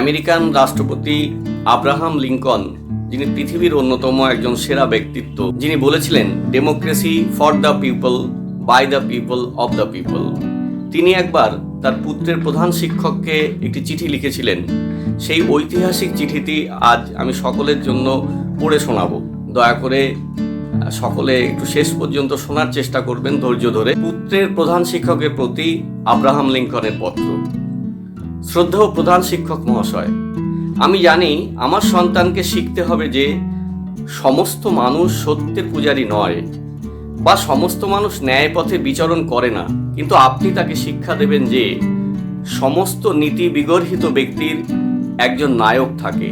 American রাষ্ট্রপতি Abraham Lincoln, যিনি পৃথিবীর অন্যতম একজন সেরা ব্যক্তিত্ব, যিনি বলেছিলেন democracy for the people by the people of the people তিনি একবার তার পুত্রের প্রধান শিক্ষককে একটি চিঠি লিখেছিলেন। সেই ঐতিহাসিক চিঠিটি আজ আমি সকলের জন্য পড়ে শোনাবো। দয়া করে সকলে একটু শেষ পর্যন্ত শোনার চেষ্টা করবেন ধৈর্য ধরে। পুত্রের প্রধান শিক্ষকের প্রতি আব্রাহাম লিঙ্কনের পত্র। শ্রদ্ধেয় প্রধান শিক্ষক মহাশয়, আমি জানি আমার সন্তানকে শিখতে হবে যে সমস্ত মানুষ সত্যের পূজারী নয় বা সমস্ত মানুষ ন্যায় পথে বিচরণ করে না, কিন্তু আপনি তাকে শিক্ষা দেবেন যে সমস্ত নীতি বিগর্হিত ব্যক্তির একজন নায়ক থাকে।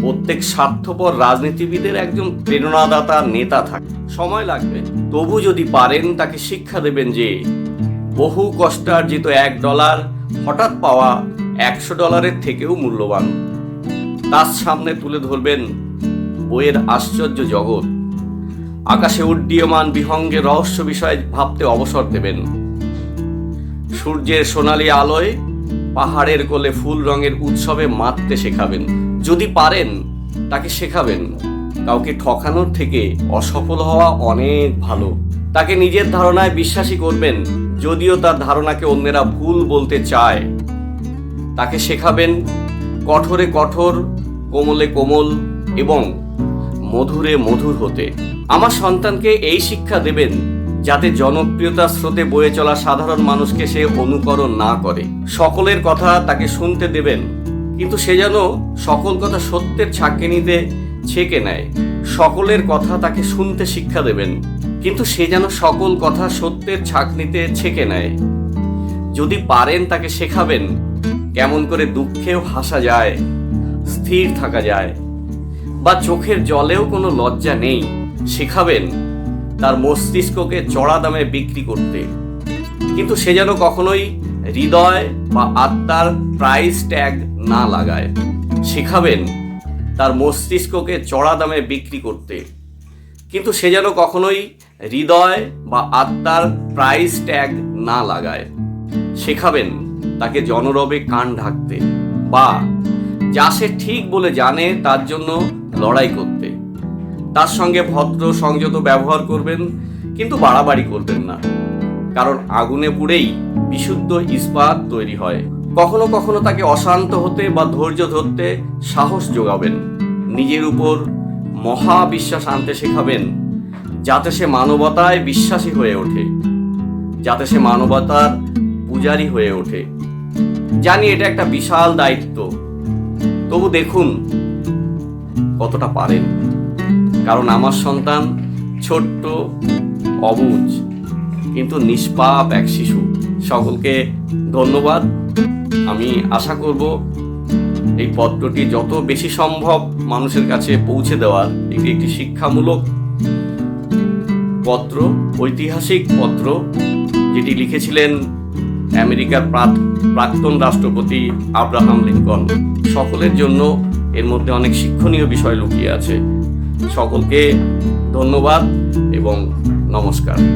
প্রত্যেক স্বার্থপর রাজনীতিবিদের একজন প্রেরণাদাতা নেতা থাকে। সময় লাগবে। তবু যদি পারেন তাকে শিক্ষা দেবেন যে বহু কষ্টার্জিত এক ডলার হঠাৎ পাওয়া একশো ডলারের থেকেও মূল্যবান। তার সামনে তুলে ধরবেন বইয়ের আশ্চর্য জগৎ। আকাশে উড্ডীয়মান বিহঙ্গে রহস্য বিষয়ে ভাবতে অবসর দেবেন। সূর্যের সোনালী আলোয় পাহাড়ের কোলে ফুল রঙের উৎসবে মাততে শেখাবেন। যদি পারেন, তাকে শেখাবেন। কাউকে ঠকানোর থেকে অসফল হওয়া অনেক ভালো। তাকে নিজের ধারণায় বিশ্বাসী করবেন, যদিও তার ধারণাকে অন্যেরা ভুল বলতে চায়। তাকে শেখাবেন, কঠোরে কঠোর, কোমলে কোমল এবং মধুরে মধুর হতে। আমার সন্তানকে এই শিক্ষা দেবেন, যাতে জনপ্রিয়তার স্রোতে বয়ে চলা সাধারণ মানুষকে সে অনুকরণ না করে। সকলের কথা তাকে শুনতে দেবেন, কিন্তু সে যেন সকল কথা সত্যের ছাঁকে নিতে ছেঁকে নেয়। সকলের কথা তাকে শুনতে শিক্ষা দেবেন, কিন্তু সে যেন সকল কথা সত্যের ছাঁকনিতে ছেকে নেয়। যদি পারেন তাকে শেখাবেন, কেমন করে দুঃখেও হাসা যায়, স্থির থাকা যায়, বা চোখের জলেও কোনো লজ্জা নেই, শেখাবেন তার মস্তিষ্ককে চড়া দামে বিক্রি করতে। কিন্তু সে যেন কখনোই হৃদয় বা আত্মার প্রাইস ট্যাগ না লাগায়। শেখাবেন তার মস্তিষ্ককে চড়া দামে বিক্রি করতে। কিন্তু সে যেন কখনোই হৃদয় বা আত্মার প্রাইস ট্যাগ না লাগায়। শেখাবেন তাকে জনরবে কান ঢাকতে বা যা সে ঠিক বলে জানে তার জন্য লড়াই করতে। তার সঙ্গে ভদ্র সংযত ব্যবহার করবেন, কিন্তু বাড়াবাড়ি করবেন না। কারণ আগুনে পুড়েই বিশুদ্ধ ইস্পাত তৈরি হয়। কখনো কখনো তাকে অশান্ত হতে বা ধৈর্য ধরতে সাহস যোগাবেন। নিজের উপর মহা বিশ্বাস আনতে শেখাবেন, যাতে সে মানবতায় বিশ্বাসী হয়ে ওঠে, যাতে সে মানবতার পূজারী হয়ে ওঠে। জানি এটা একটা বিশাল দায়িত্ব। তবু দেখুন কতটা পারেন। কারণ আমার সন্তান ছোট্ট, অবুজ, কিন্তু নিষ্পাপ এক শিশু। সকলকে ধন্যবাদ। আমি আশা করব এই পত্রটি যত বেশি সম্ভব মানুষের কাছে পৌঁছে দেওয়ার এটি একটি শিক্ষামূলক পত্র, ঐতিহাসিক পত্র, যেটি লিখেছিলেন আমেরিকার প্রাক- প্রাক্তন রাষ্ট্রপতি আব্রাহাম লিঙ্কন। সকলের জন্য এর মধ্যে অনেক শিক্ষণীয় বিষয় লুকিয়ে আছে। সকলকে ধন্যবাদ এবং নমস্কার।